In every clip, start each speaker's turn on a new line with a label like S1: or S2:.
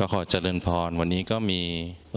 S1: ก็ขอเจริญพร วันนี้ก็มี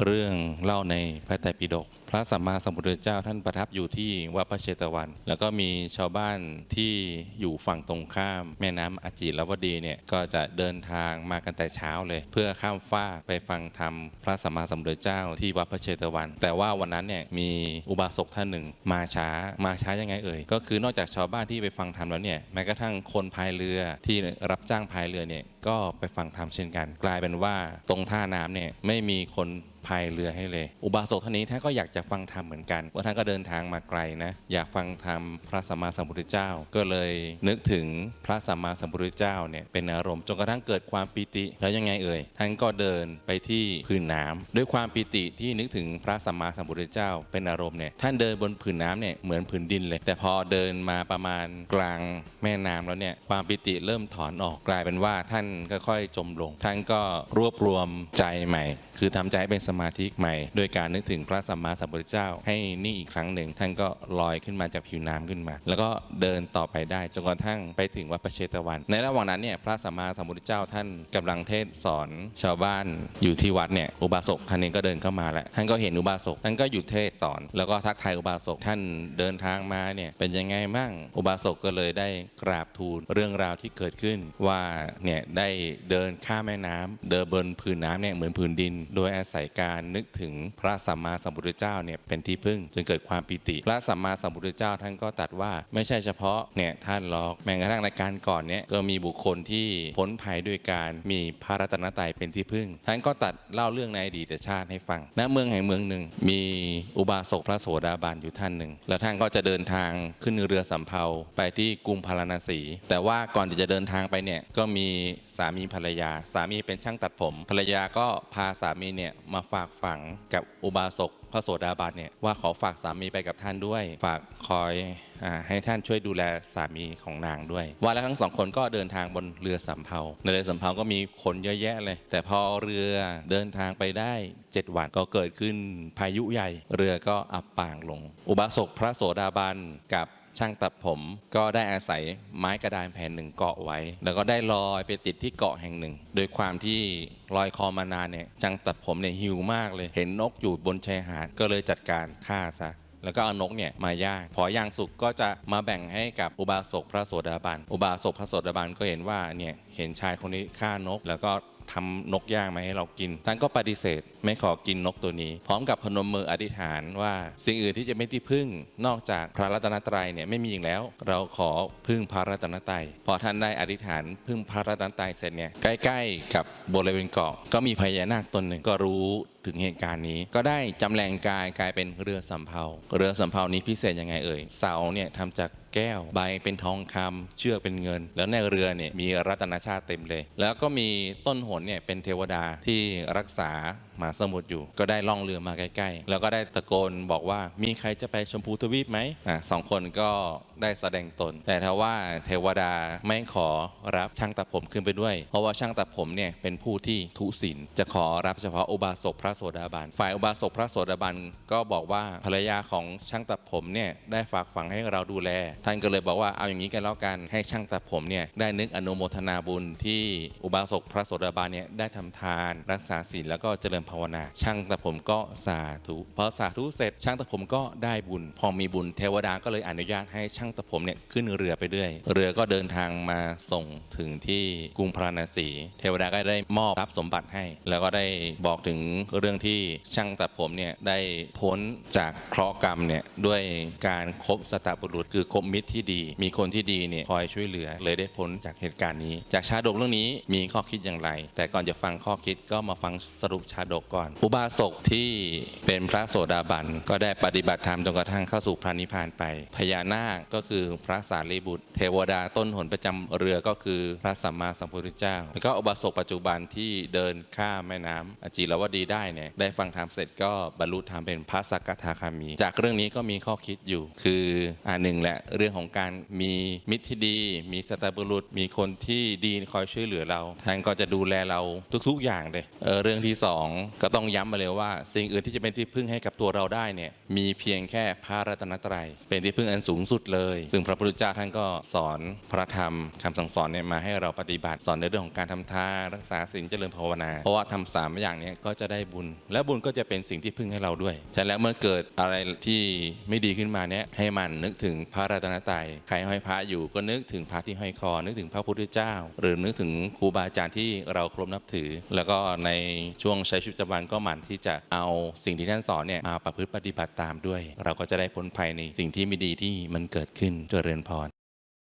S1: เรื่องเล่าในพระไตรปิฎกพระสัมมาสัมพุทธเจ้าท่านประทับอยู่ที่วัดพระเชตวัน แล้วก็มีชาวบ้านที่อยู่ฝั่งตรงข้าม แม่น้ำอาจีรวดีเนี่ยก็จะเดินทางมากันแต่เช้าเลย เพื่อข้ามฟากไปฟังธรรมพระสัมมาสัมพุทธเจ้าที่วัดพระเชตวัน แต่ว่าวันนั้นเนี่ยมีอุบาสกท่านหนึ่ง มาช้ามาช้ายังไงเอ่ยก็คือนอกจากชาวบ้านที่ไปฟังธรรมแล้วเนี่ยแม้กระทั่งคนพายเรือที่รับจ้างพายเรือเนี่ยก็ไปฟังธรรมเช่นกัน กลายเป็นว่าตรงท่าน้ำเนี่ยไม่มีคน พายเรือให้เลย อุบาสกท่านนี้ท่านก็อยากจะฟังธรรมเหมือนกันว่าท่านก็เดินทางมาไกลนะ อยากฟังธรรมพระสัมมาสัมพุทธเจ้า ก็เลยนึกถึงพระสัมมาสัมพุทธเจ้าเนี่ยเป็นอารมณ์จนกระทั่งเกิดความปีติ แล้วยังไงเอ่ยท่านก็เดินไปที่พื้นน้ำด้วยความปีติที่นึกถึงพระสัมมาสัมพุทธเจ้า เป็นอารมณ์เนี่ยท่านเดินบนผืนน้ำเนี่ยเหมือนผืนดินเลย แต่พอเดินมาประมาณกลางแม่น้ำแล้วเนี่ยความปิติเริ่มถอนออกกลายเป็นว่าท่านค่อยๆจมลง ท่านก็รวบรวมใจใหม่ คือทำใจให้เป็นสมาธิใหม่ โดยการนึกถึงพระสัมมาสัมพุทธเจ้า ให้นี่อีกครั้งหนึ่ง ท่านก็ลอยขึ้นมาจากผิวน้ำขึ้นมา แล้วก็เดินต่อไปได้จนกระทั่งไปถึงวัดประเชตวัน ในระหว่างนั้นเนี่ยพระสัมมาสัมพุทธเจ้าท่านกำลังเทศสอนชาวบ้านอยู่ที่วัดเนี่ยอุบาสกท่านเองก็เดินเข้ามาแล้วท่านก็เห็นอุบาสกท่านก็หยุดเทศสอน แล้วก็ทักทายอุบาสกท่านเดินทางมาเนี่ยเป็นยังไงมั่งอุบาสกก็เลยได้กราบทูลเรื่องราวที่เกิดขึ้นว่าเนี่ยได้เดินข้ามแม่น้ำเดินบนผืนน้ำเนี่ยเหมือนผืนดิน โดยอาศัยการนึกถึงพระสัมมาสัมพุทธเจ้าเนี่ยเป็นที่พึ่งจนเกิดความปิติ พระสัมมาสัมพุทธเจ้าท่านก็ตัดว่าไม่ใช่เฉพาะเนี่ยท่านหรอกแม้กระทั่งในการก่อนเนี่ยก็มีบุคคลที่พ้นภัยด้วยการมีพระรัตนตรัยเป็นที่พึ่ง ท่านก็ตัดเล่าเรื่องในอดีตชาติให้ฟังณเมืองแห่งเมืองหนึ่ง มีอุบาสกพระโสดาบันอยู่ท่านหนึ่ง แล้วท่านก็จะเดินทางขึ้นเรือสำเภาไปที่กรุงพาราณสี แต่ว่าก่อนที่จะเดินทางไปเนี่ยก็มีสามีภรรยา สามีเป็นช่างตัดผม ภรรยาก็พาสามีเนี่ยมาฝากฝังกับอุบาสกพระโสดาบันเนี่ยว่าขอฝากสามีไปกับท่านด้วย ฝากคอยอให้ท่านช่วยดูแลสามีของนางด้วยว่าแล้วทั้งสองคนก็เดินทางบนเรือสำเภาในเรือสำเภาก็มีคนเยอะแยะเลย แต่พอเรือเดินทางไปได้ 7 วันก็เกิดขึ้นพายุใหญ่ เรือก็อับปางลง อุบาสกพระโสดาบันกับ ช่างตัดผมก็ได้อาศัยไม้กระดานแผ่นหนึ่งเกาะไว้ แล้วก็ได้ลอยไปติดที่เกาะแห่งหนึ่ง โดยความที่ลอยคอมานานเนี่ยช่างตัดผมเนี่ยหิวมากเลย เห็นนกอยู่บนชายหาดก็เลยจัดการฆ่าซะแล้วก็เอานกเนี่ยมาย่าง พอย่างสุกก็จะมาแบ่งให้กับอุบาสกพระโสดาบัน อุบาสกพระโสดาบันก็เห็นว่าเนี่ยเห็นชายคนนี้ฆ่านกแล้วก็ ทำนกย่างมาให้เรากิน ท่านก็ปฏิเสธไม่ขอกินนกตัวนี้ พร้อมกับพนมมืออธิษฐานว่า สิ่งอื่นที่จะไม่ที่พึ่ง นอกจากพระรัตนตรัยเนี่ยไม่มีอีกแล้ว เราขอพึ่งพระรัตนตรัยพอท่านได้อธิษฐาน พึ่งพระรัตนตรัยเสร็จเนี่ยใกล้ๆ กับบริเวณเกาะก็มีพญานาคตนหนึ่งก็รู้ถึงเหตุการณ์นี้ก็ได้จำแรงกายกลายเป็นเรือสำเภาเรือสำเภานี้พิเศษยังไงเอ่ยเสาเนี่ยทำจาก แก้ว ใบเป็นทองคำเชือกเป็นเงิน แล้วในเรือเนี่ยมีรัตนชาติเต็มเลย แล้วก็มีต้นหนเนี่ยเป็นเทวดาที่รักษา มหาสมุทรอยู่ ก็ได้ล่องเรือมาใกล้ๆ แล้วก็ได้ตะโกนบอกว่ามีใครจะไปชมพูทวีปไหมอะสองคนก็ได้แสดงตน แต่ถ้าว่าเทวดาไม่ขอรับช่างตัดผมขึ้นไปด้วย เพราะว่าช่างตัดผมเนี่ยเป็นผู้ที่ทุศีลจะขอรับเฉพาะอุบาสกพระโสดาบันฝ่ายอุบาสกพระโสดาบันก็บอกว่าภรรยาของช่างตัดผมเนี่ยได้ฝากฝังให้เราดูแล ท่านก็เลยบอกว่าเอาอย่างนี้กันแล้วกันให้ช่างตัดผมเนี่ยได้นึกอนุโมทนาบุญที่อุบาสกพระโสดาบันเนี่ยได้ทำทาน รักษาศีลแล้วก็เจริญภาวนา ช่างตัดผมก็สาธุพอสาธุเสร็จ ช่างตัดผมก็ได้บุญ พอมีบุญเทวดาก็เลยอนุญาตให้ช่างตัดผมเนี่ยขึ้นเรือไปเรื่อย เรือก็เดินทางมาส่งถึงที่กรุงพราณสี เทวดาก็ได้มอบทรัพย์สมบัติให้ แล้วก็ได้บอกถึงเรื่องที่ช่างตัดผมเนี่ยได้พ้นจากเคราะห์กรรมเนี่ยด้วยการคบสตบุรุษ คือคบมิตรที่ดี มีคนที่ดีเนี่ยคอยช่วยเหลือเลยได้พ้นจากเหตุการณ์นี้ จากชาดกเรื่องนี้มีข้อคิดอย่างไร แต่ก่อนจะฟังข้อคิดก็มาฟังสรุปชาดกก่อน อุบาสกที่เป็นพระโสดาบันก็ได้ปฏิบัติธรรมจนกระทั่งเข้าสู่พระนิพพานไป พญานาคก็คือพระสารีบุตร เทวดาต้นหนประจำเรือก็คือพระสัมมาสัมพุทธเจ้า แล้วก็อุบาสกปัจจุบันที่เดินข้ามแม่น้ำอจีรวดีได้เนี่ยได้ฟังธรรมเสร็จก็บรรลุธรรมเป็นพระสักทาคามี จากเรื่องนี้ก็มีข้อคิดอยู่ คืออ่าหนึ่งแหละเรื่องของการมีมิตรที่ดี มีสตบุรุษ มีคนที่ดีคอยช่วยเหลือเราท่านก็จะดูแลเราทุกๆอย่างเลยเออเรื่องที่สองก็ต้องย้ำมาเลยว่า สิ่งอื่นที่จะเป็นที่พึ่งให้กับตัวเราได้เนี่ยมีเพียงแค่พระรัตนตรัย เป็นที่พึ่งอันสูงสุดเลย ซึ่งพระพุทธเจ้าท่านก็สอนพระธรรมคำสั่งสอนเนี่ยมาให้เราปฏิบัติสอนในเรื่องของการทำทานรักษาศีลเจริญภาวนา เพราะว่าทำสามอย่างเนี้ก็จะได้บุญ และบุญก็จะเป็นสิ่งที่พึ่งให้เราด้วยฉะนั้นแล้วเมื่อเกิดอะไรที่ไม่ดีขึ้นมาเนี่ยให้มันนึกถึงพระรัตนตรัยใครห้อยพระอยู่ก็นึกถึงพระที่ห้อยคอ นึกถึงพระพุทธเจ้า หรือนึกถึงครูบาอาจารย์ที่เราเคารพนับถือ แล้วก็ในช่วงใช้ชีวิตประจำวันก็หมั่นที่จะเอาสิ่งที่ท่านสอนเนี่ยมาประพฤติปฏิบัติตามด้วย เราก็จะได้พ้นภัยในสิ่งที่ไม่ดีที่มันเกิดขึ้นเจริญพร